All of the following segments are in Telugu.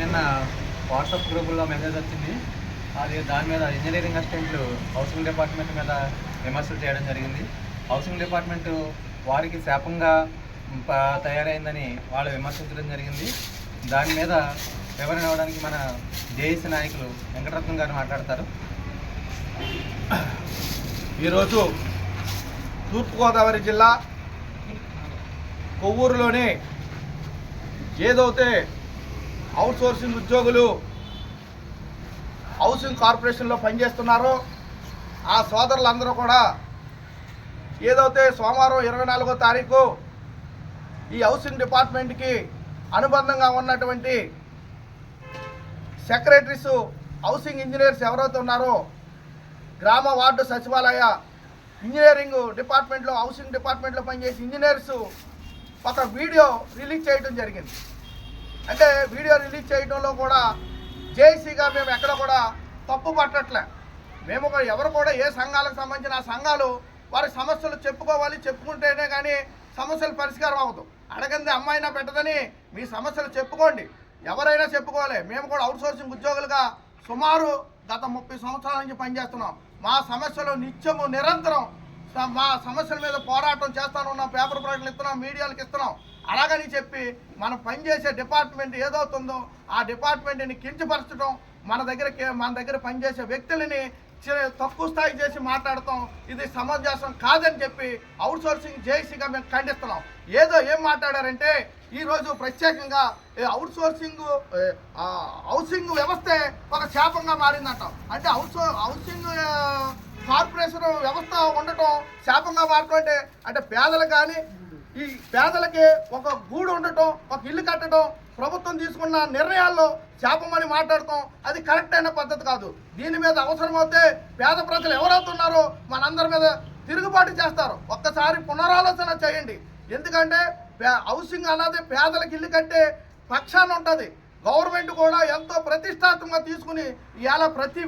నిన్న వాట్సాప్ గ్రూపుల్లో మెసేజ్ వచ్చింది. అది దాని మీద ఇంజనీరింగ్ అసిస్టెంట్లు హౌసింగ్ డిపార్ట్మెంట్ మీద విమర్శలు చేయడం జరిగింది. హౌసింగ్ డిపార్ట్మెంట్ వారికి శాపంగా తయారైందని వాళ్ళు విమర్శించడం జరిగింది. దాని మీద వివరణ ఇవ్వడానికి మన జేఏసీ నాయకులు వెంకటరత్నం గారు మాట్లాడతారు. ఈరోజు తూర్పుగోదావరి జిల్లా కొవ్వూరులోని ఏదైతే అవుట్సోర్సింగ్ ఉద్యోగులు హౌసింగ్ కార్పొరేషన్లో పనిచేస్తున్నారో. ఆ సోదరులందరూ కూడా ఏదైతే సోమవారం ఇరవై నాలుగో తారీఖు ఈ హౌసింగ్ డిపార్ట్మెంట్కి అనుబంధంగా ఉన్నటువంటి సెక్రటరీస్ హౌసింగ్ ఇంజనీర్స్ ఎవరైతే ఉన్నారో గ్రామ వార్డు సచివాలయ ఇంజనీరింగ్ డిపార్ట్మెంట్లో హౌసింగ్ డిపార్ట్మెంట్లో పనిచేసే ఇంజనీర్స్ ఒక వీడియో రిలీజ్ చేయడం జరిగింది. అంటే వీడియో రిలీజ్ చేయడంలో కూడా జేసీగా మేము ఎక్కడ కూడా తప్పు పట్టట్లే. మేము కూడా ఎవరు కూడా ఏ సంఘాలకు సంబంధించిన ఆ సంఘాలు వారి సమస్యలు చెప్పుకోవాలి చెప్పుకుంటేనే కానీ సమస్యలు పరిష్కారం అవ్వదు అడగంది అమ్మాయినా పెట్టదని మీ సమస్యలు చెప్పుకోండి. ఎవరైనా చెప్పుకోవాలి. మేము కూడా అవుట్సోర్సింగ్ ఉద్యోగులుగా సుమారు గత ముప్పై సంవత్సరాల నుంచి పనిచేస్తున్నాం. మా సమస్యలు నిత్యము నిరంతరం మా సమస్యల మీద పోరాటం చేస్తాను ఉన్నాం పేపర్ ప్రకటనలు ఇస్తున్నాం మీడియాలకు ఇస్తున్నాం. అలాగని చెప్పి మనం పనిచేసే డిపార్ట్మెంట్ ఏదవుతుందో ఆ డిపార్ట్మెంట్ని కించపరచడం మన దగ్గరకి మన దగ్గర పనిచేసే వ్యక్తులని చి- తక్కువ స్థాయి చేసి మాట్లాడతాం ఇది సమంజసం కాదని చెప్పి అవుట్ సోర్సింగ్ జేసీగా మేము ఖండిస్తున్నాం. ఏదో ఏం మాట్లాడారంటే ఈరోజు ప్రత్యేకంగా అవుట్సోర్సింగ్ హౌసింగ్ వ్యవస్థే ఒక శాపంగా మారిందంట. అంటే అవుట్ హౌసింగ్ కార్పొరేషన్ వ్యవస్థ ఉండటం శాపంగా మారుతుంటే అంటే పేదలు కానీ ఈ పేదలకి ఒక గూడు ఉండటం ఒక ఇల్లు కట్టడం ప్రభుత్వం తీసుకున్న నిర్ణయాల్లో శాపమని మాట్లాడటం అది కరెక్ట్ అయిన పద్ధతి కాదు. దీని మీద అవసరమైతే పేద ప్రజలు ఎవరవుతున్నారో మనందరి మీద తిరుగుబాటు చేస్తారు. ఒక్కసారి పునరాలోచన చేయండి. ఎందుకంటే హౌసింగ్ అన్నది పేదలకు ఇల్లు కట్టే పక్షాన ఉంటుంది. గవర్నమెంట్ కూడా ఎంతో ప్రతిష్టాత్మకంగా తీసుకుని ఇవాళ ప్రతి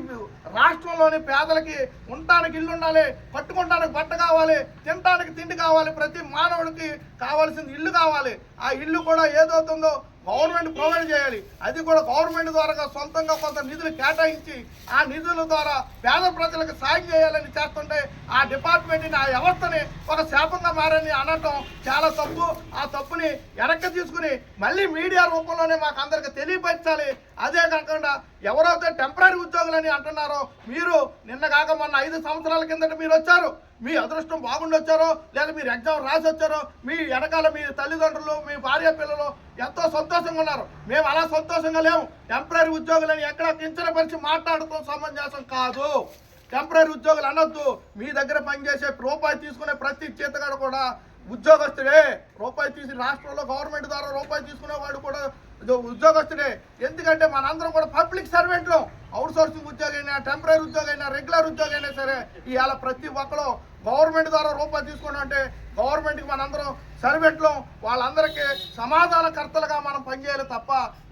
రాష్ట్రంలోని పేదలకి ఉండటానికి ఇల్లు ఉండాలి కట్టుకుంటానికి బట్ట కావాలి తినటానికి తిండి కావాలి ప్రతి మానవుడికి కావాల్సింది ఇల్లు కావాలి. ఆ ఇల్లు కూడా ఏదవుతుందో గవర్నమెంట్ ప్రొవైడ్ చేయాలి. అది కూడా గవర్నమెంట్ ద్వారా సొంతంగా కొంత నిధులు కేటాయించి ఆ నిధుల ద్వారా పేద ప్రజలకు సాయం చేయాలని చేస్తుంటే ఆ డిపార్ట్మెంట్ని ఆ వ్యవస్థని ఒక శాపంగా మారని అనటం చాలా తప్పు. ఆ తప్పుని వెనక్కి తీసుకుని మళ్ళీ మీడియా రూపంలోనే మాకు అందరికి తెలియపరచాలి. అదే కాకుండా ఎవరైతే టెంపరీ ఉద్యోగులని అంటున్నారో మీరు నిన్న కాక మొన్న ఐదు సంవత్సరాల కిందట మీరు వచ్చారు. మీ అదృష్టం బాగుండొచ్చారో లేదా మీరు ఎగ్జామ్ రాసి వచ్చారో మీ వెనకాల మీ తల్లిదండ్రులు మీ భార్య పిల్లలు ఎంతో సంతోషంగా ఉన్నారు. మేము అలా సంతోషంగా లేము. టెంపరీ ఉద్యోగులని ఎక్కడ కించనపరిచి మాట్లాడటం సమంజసం కాదు. టెంపరీ ఉద్యోగులు అనొద్దు. మీ దగ్గర పనిచేసే రూపాయి తీసుకునే ప్రతి చేతగాడు కూడా ఉద్యోగస్తుడే. రూపాయి తీసి రాష్ట్రంలో గవర్నమెంట్ ద్వారా రూపాయి తీసుకునేవాడు కూడా ఉద్యోగస్తుడే ఎందుకంటే మనందరం కూడా పబ్లిక్ సర్వెంట్లు అవుట్ సోర్సింగ్ ఉద్యోగైనా టెంపరీ ఉద్యోగైనా రెగ్యులర్ ఉద్యోగైనా సరే ఇవాళ ప్రతి ఒక్కరు గవర్నమెంట్ ద్వారా రూపాయి తీసుకోవడం అంటే గవర్నమెంట్కి మనందరం సర్వెంట్లు వాళ్ళందరికీ సమాధానకర్తలుగా మనం పనిచేయాలి తప్ప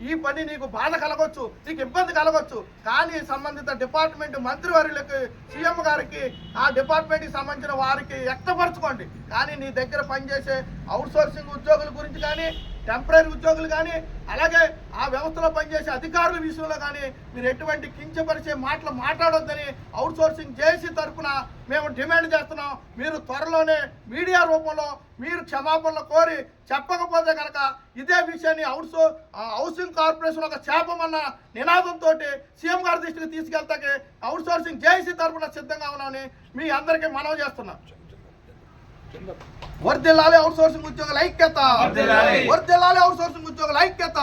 ఈ పని నీకు బాధ కలగొచ్చు నీకు ఇబ్బంది కలగొచ్చు. కానీ సంబంధిత డిపార్ట్మెంట్ మంత్రివర్యులకి సీఎం గారికి ఆ డిపార్ట్మెంట్కి సంబంధించిన వారికి వ్యక్తపరచుకోండి. కానీ నీ దగ్గర పనిచేసే అవుట్ సోర్సింగ్ ఉద్యోగుల గురించి కానీ టెంపరీ ఉద్యోగులు కానీ అలాగే ఆ వ్యవస్థలో పనిచేసే అధికారుల విషయంలో కానీ మీరు ఎటువంటి కించపరిచే మాటలు మాట్లాడొద్దని అవుట్సోర్సింగ్ సోర్సింగ్ తరఫున మేము డిమాండ్ చేస్తున్నాం. మీరు త్వరలోనే మీడియా రూపంలో మీరు క్షమాపణలు కోరి చెప్పకపోతే కనుక ఇదే విషయాన్ని అవుట్సో హౌసింగ్ కార్పొరేషన్ ఒక శాపమన్న నినాదంతో సీఎం గారి దృష్టికి తీసుకెళ్తాకి అవుట్సోర్సింగ్ సోర్సింగ్ తరఫున సిద్ధంగా ఉన్నామని మీ అందరికీ మనవి చేస్తున్నాం. వర్దిల్లాలి అవుట్ సోర్సింగ్ ఉద్యోగుల ఐక్యత. వర్దిల్లాలి అవుట్ సోర్సింగ్ ఉద్యోగుల ఐక్యత.